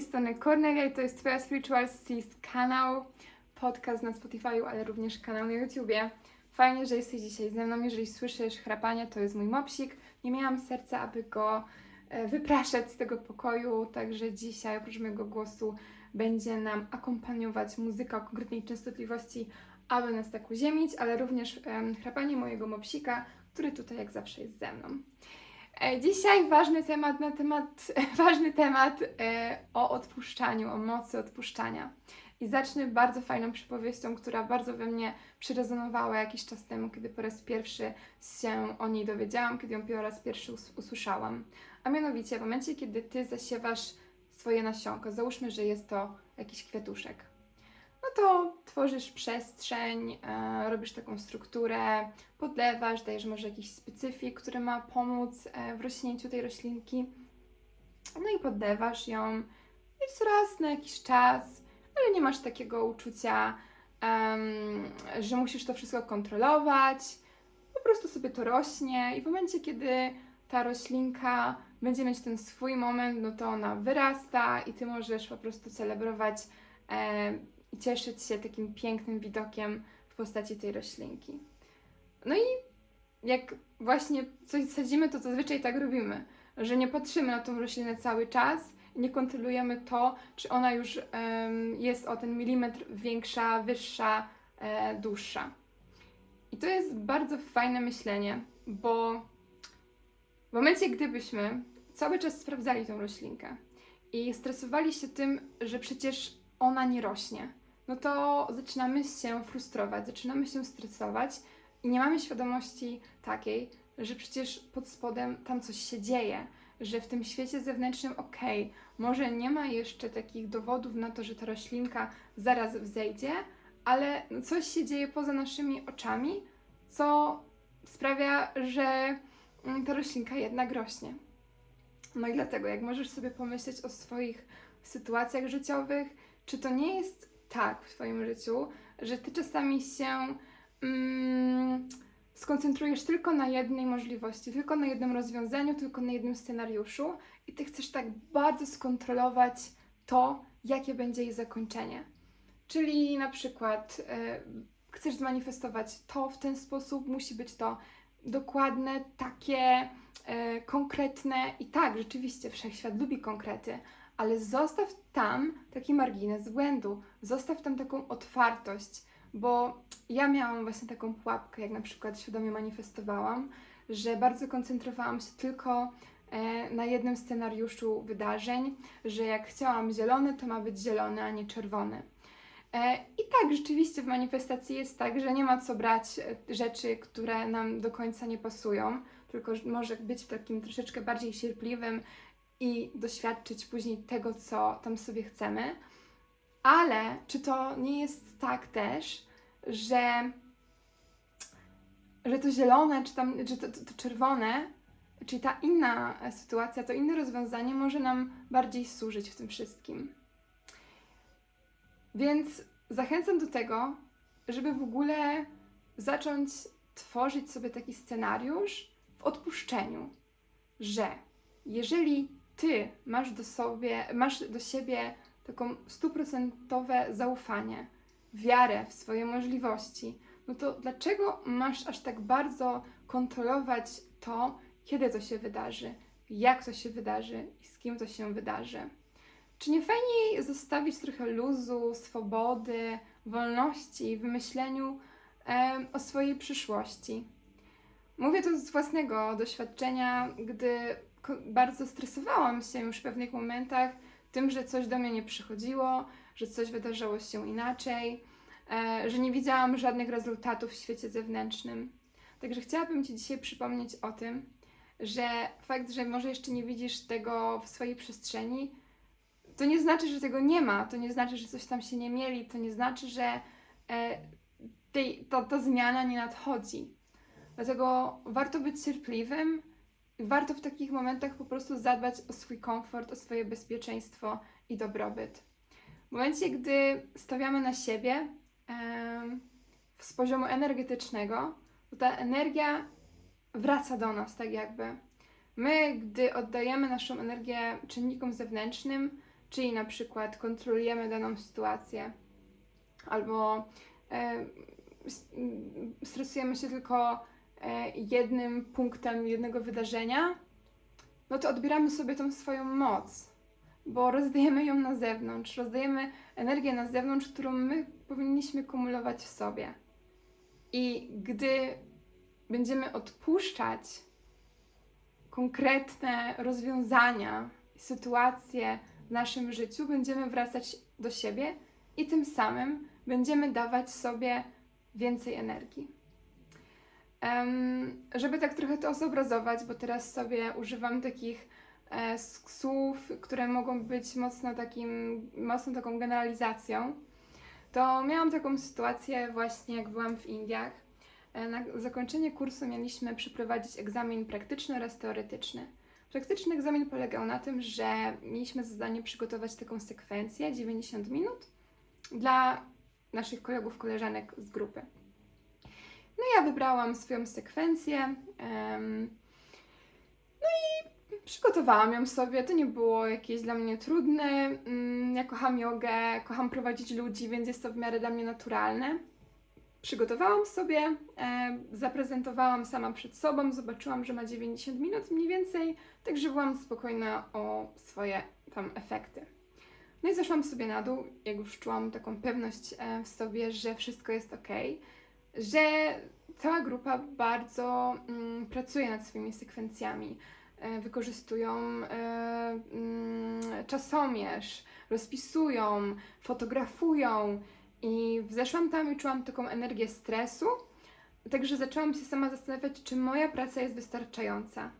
strony Cornelia i to jest Twoja Spiritual Seas kanał, podcast na Spotify'u, ale również kanał na YouTubie. Fajnie, że jesteś dzisiaj ze mną. Jeżeli słyszysz chrapanie, to jest mój mopsik. Nie miałam serca, aby go e, wypraszać z tego pokoju, także dzisiaj oprócz mojego głosu będzie nam akompaniować muzyka o konkretnej częstotliwości, aby nas tak uziemić, ale również em, chrapanie mojego mopsika, który tutaj jak zawsze jest ze mną. E, Dzisiaj ważny temat na temat, ważny temat e, o odpuszczaniu, o mocy odpuszczania. I zacznę bardzo fajną przypowieścią, która bardzo we mnie przyrezonowała jakiś czas temu, kiedy po raz pierwszy się o niej dowiedziałam, kiedy ją po raz pierwszy us- usłyszałam. A mianowicie w momencie, kiedy ty zasiewasz swoje nasionko, załóżmy, że jest to jakiś kwiatuszek, no to tworzysz przestrzeń, e, robisz taką strukturę, podlewasz, dajesz może jakiś specyfik, który ma pomóc e, w rośnięciu tej roślinki. No i podlewasz ją co raz na jakiś czas, ale nie masz takiego uczucia, em, że musisz to wszystko kontrolować. Po prostu sobie to rośnie i w momencie, kiedy ta roślinka będzie mieć ten swój moment, no to ona wyrasta i ty możesz po prostu celebrować e, i cieszyć się takim pięknym widokiem w postaci tej roślinki. No i jak właśnie coś sadzimy, to zazwyczaj tak robimy, że nie patrzymy na tą roślinę cały czas nie kontrolujemy to, czy ona już em, jest o ten milimetr większa, wyższa, e, dłuższa. I to jest bardzo fajne myślenie, bo w momencie, gdybyśmy cały czas sprawdzali tą roślinkę i stresowali się tym, że przecież ona nie rośnie, no to zaczynamy się frustrować, zaczynamy się stresować i nie mamy świadomości takiej, że przecież pod spodem tam coś się dzieje, że w tym świecie zewnętrznym, okej, może nie ma jeszcze takich dowodów na to, że ta roślinka zaraz wzejdzie, ale coś się dzieje poza naszymi oczami, co sprawia, że mm, ta roślinka jednak rośnie. No i dlatego, jak możesz sobie pomyśleć o swoich sytuacjach życiowych, czy to nie jest tak w Twoim życiu, że Ty czasami się mm, skoncentrujesz tylko na jednej możliwości, tylko na jednym rozwiązaniu, tylko na jednym scenariuszu i Ty chcesz tak bardzo skontrolować to, jakie będzie jej zakończenie. Czyli na przykład e, chcesz zmanifestować to w ten sposób, musi być to dokładne, takie e, konkretne i tak, rzeczywiście wszechświat lubi konkrety, ale zostaw tam taki margines błędu, zostaw tam taką otwartość, bo ja miałam właśnie taką pułapkę, jak na przykład świadomie manifestowałam, że bardzo koncentrowałam się tylko e, na jednym scenariuszu wydarzeń, że jak chciałam zielone, to ma być zielone, a nie czerwone. E, I tak, rzeczywiście w manifestacji jest tak, że nie ma co brać e, rzeczy, które nam do końca nie pasują, tylko że może być takim troszeczkę bardziej cierpliwym i doświadczyć później tego, co tam sobie chcemy. Ale czy to nie jest tak też, że, że to zielone, czy tam, czy to, to, to czerwone, czyli ta inna sytuacja, to inne rozwiązanie może nam bardziej służyć w tym wszystkim. Więc zachęcam do tego, żeby w ogóle zacząć tworzyć sobie taki scenariusz w odpuszczeniu, że jeżeli ty masz do, sobie, masz do siebie taką stuprocentowe zaufanie, wiarę w swoje możliwości, no to dlaczego masz aż tak bardzo kontrolować to, kiedy to się wydarzy, jak to się wydarzy i z kim to się wydarzy? Czy nie fajniej zostawić trochę luzu, swobody, wolności w myśleniu em, o swojej przyszłości? Mówię to z własnego doświadczenia, gdy bardzo stresowałam się już w pewnych momentach tym, że coś do mnie nie przychodziło, że coś wydarzało się inaczej, e, że nie widziałam żadnych rezultatów w świecie zewnętrznym. Także chciałabym Ci dzisiaj przypomnieć o tym, że fakt, że może jeszcze nie widzisz tego w swojej przestrzeni, to nie znaczy, że tego nie ma, to nie znaczy, że coś tam się nie mieli, to nie znaczy, że e, tej, to, ta zmiana nie nadchodzi. Dlatego warto być cierpliwym warto w takich momentach po prostu zadbać o swój komfort, o swoje bezpieczeństwo i dobrobyt. W momencie, gdy stawiamy na siebie z poziomu energetycznego, to ta energia wraca do nas, tak jakby. My, gdy oddajemy naszą energię czynnikom zewnętrznym, czyli na przykład kontrolujemy daną sytuację, albo stresujemy się tylko jednym punktem jednego wydarzenia, no to odbieramy sobie tą swoją moc, bo rozdajemy ją na zewnątrz, rozdajemy energię na zewnątrz, którą my powinniśmy kumulować w sobie. I gdy będziemy odpuszczać konkretne rozwiązania, sytuacje w naszym życiu, będziemy wracać do siebie i tym samym będziemy dawać sobie więcej energii. Żeby tak trochę to zobrazować, bo teraz sobie używam takich e, słów, które mogą być mocno, takim, mocno taką generalizacją, to miałam taką sytuację właśnie jak byłam w Indiach. E, Na zakończenie kursu mieliśmy przeprowadzić egzamin praktyczny oraz teoretyczny. Praktyczny egzamin polegał na tym, że mieliśmy za zadanie przygotować taką sekwencję 90 minut dla naszych kolegów, koleżanek z grupy. No ja wybrałam swoją sekwencję. no i przygotowałam ją sobie. To nie było jakieś dla mnie trudne. Mm, Ja kocham jogę, kocham prowadzić ludzi, więc jest to w miarę dla mnie naturalne. Przygotowałam sobie, zaprezentowałam sama przed sobą, zobaczyłam, że ma 90 minut mniej więcej, także byłam spokojna o swoje tam efekty. No i zeszłam sobie na dół, jak już czułam taką pewność e, w sobie, że wszystko jest ok, że cała grupa bardzo mm, pracuje nad swoimi sekwencjami. E, wykorzystują e, mm, czasomierz, rozpisują, fotografują i zeszłam tam i czułam taką energię stresu, także zaczęłam się sama zastanawiać, czy moja praca jest wystarczająca.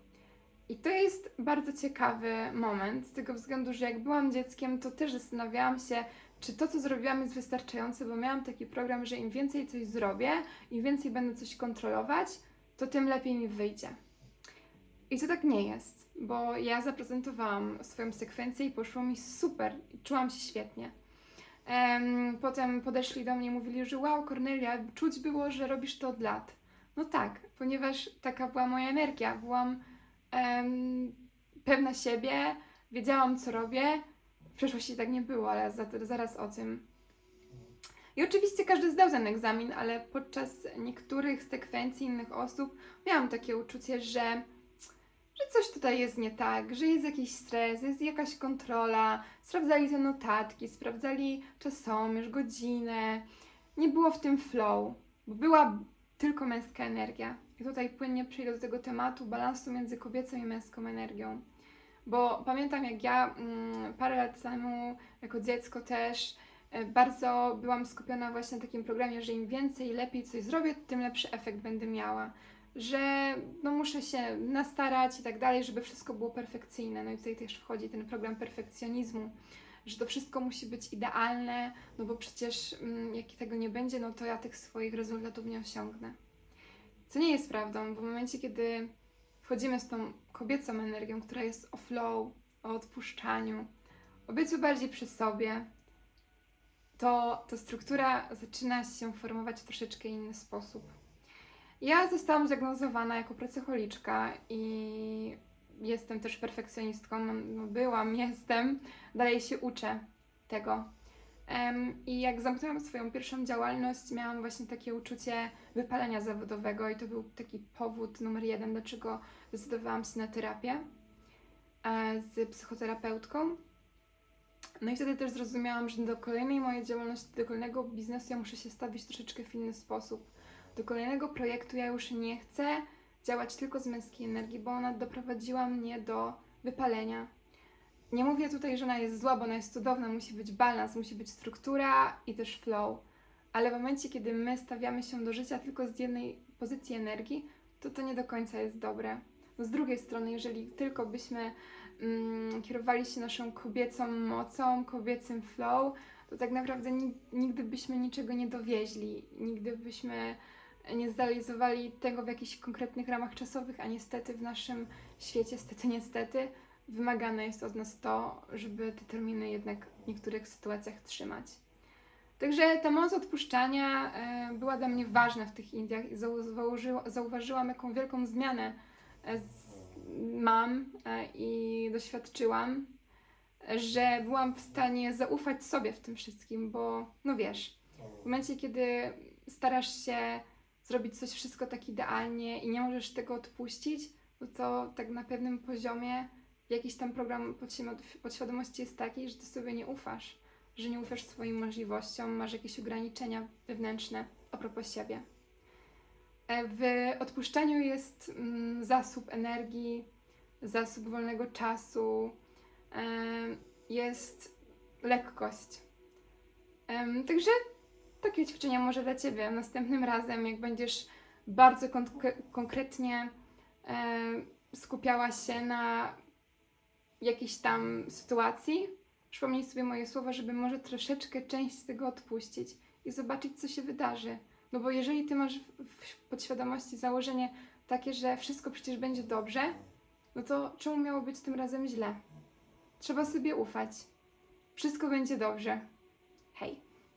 I to jest bardzo ciekawy moment, z tego względu, że jak byłam dzieckiem, to też zastanawiałam się, czy to, co zrobiłam, jest wystarczające, bo miałam taki program, że im więcej coś zrobię, im więcej będę coś kontrolować, to tym lepiej mi wyjdzie. I to tak nie jest, bo ja zaprezentowałam swoją sekwencję i poszło mi super, czułam się świetnie. Em, potem podeszli do mnie i mówili, że wow, Kornelia, czuć było, że robisz to od lat. No tak, ponieważ taka była moja energia. Byłam pewna siebie, wiedziałam, co robię. W przeszłości tak nie było, ale za, zaraz o tym. I oczywiście każdy zdał ten egzamin, ale podczas niektórych sekwencji innych osób miałam takie uczucie, że, że coś tutaj jest nie tak, że jest jakiś stres, jest jakaś kontrola. Sprawdzali te notatki, sprawdzali czasomierz, godzinę. Nie było w tym flow, bo była tylko męska energia. I tutaj płynnie przejdę do tego tematu balansu między kobiecą i męską energią. Bo pamiętam, jak ja mm, parę lat temu, jako dziecko też, e, bardzo byłam skupiona właśnie na takim programie, że im więcej, lepiej coś zrobię, tym lepszy efekt będę miała. Że no, muszę się nastarać i tak dalej, żeby wszystko było perfekcyjne. No i tutaj też wchodzi ten program perfekcjonizmu, że to wszystko musi być idealne, no bo przecież mm, jak tego nie będzie, no to ja tych swoich rezultatów nie osiągnę. Co nie jest prawdą, bo w momencie, kiedy wchodzimy z tą kobiecą energią, która jest o flow, o odpuszczaniu, o byciu bardziej przy sobie, to, to struktura zaczyna się formować w troszeczkę inny sposób. Ja zostałam zdiagnozowana jako pracocholiczka i jestem też perfekcjonistką. No, byłam, jestem, dalej się uczę tego. I jak zamknęłam swoją pierwszą działalność, miałam właśnie takie uczucie wypalenia zawodowego, i to był taki powód numer jeden, dlaczego zdecydowałam się na terapię e, z psychoterapeutką. No i wtedy też zrozumiałam, że do kolejnej mojej działalności, do kolejnego biznesu ja muszę się stawić troszeczkę w inny sposób. Do kolejnego projektu ja już nie chcę działać tylko z męskiej energii, bo ona doprowadziła mnie do wypalenia. Nie mówię tutaj, że ona jest zła, bo ona jest cudowna, musi być balans, musi być struktura i też flow. Ale w momencie, kiedy my stawiamy się do życia tylko z jednej pozycji energii, to to nie do końca jest dobre. No z drugiej strony, jeżeli tylko byśmy mm, kierowali się naszą kobiecą mocą, kobiecym flow, to tak naprawdę ni- nigdy byśmy niczego nie dowieźli, nigdy byśmy nie zrealizowali tego w jakichś konkretnych ramach czasowych, a niestety w naszym świecie, stety niestety, wymagane jest od nas to, żeby te terminy jednak w niektórych sytuacjach trzymać. Także ta moc odpuszczania e, była dla mnie ważna w tych Indiach i zauważyła, zauważyłam, jaką wielką zmianę e, mam e, i doświadczyłam że byłam w stanie zaufać sobie w tym wszystkim, bo no wiesz, w momencie, kiedy starasz się zrobić coś wszystko tak idealnie i nie możesz tego odpuścić, no to tak na pewnym poziomie jakiś tam program podświadom- podświadomości jest taki, że ty sobie nie ufasz, że nie ufasz swoim możliwościom, masz jakieś ograniczenia wewnętrzne a propos siebie. E, W odpuszczeniu jest mm, zasób energii, zasób wolnego czasu, em, jest lekkość. Także takie ćwiczenia może dla Ciebie. Następnym razem, jak będziesz bardzo konk- konkretnie e, skupiała się na jakiejś tam sytuacji, przypomnij sobie moje słowa, żeby może troszeczkę część z tego odpuścić i zobaczyć, co się wydarzy. No bo jeżeli Ty masz w podświadomości założenie takie, że wszystko przecież będzie dobrze, no to czemu miało być tym razem źle? Trzeba sobie ufać. Wszystko będzie dobrze. Hej.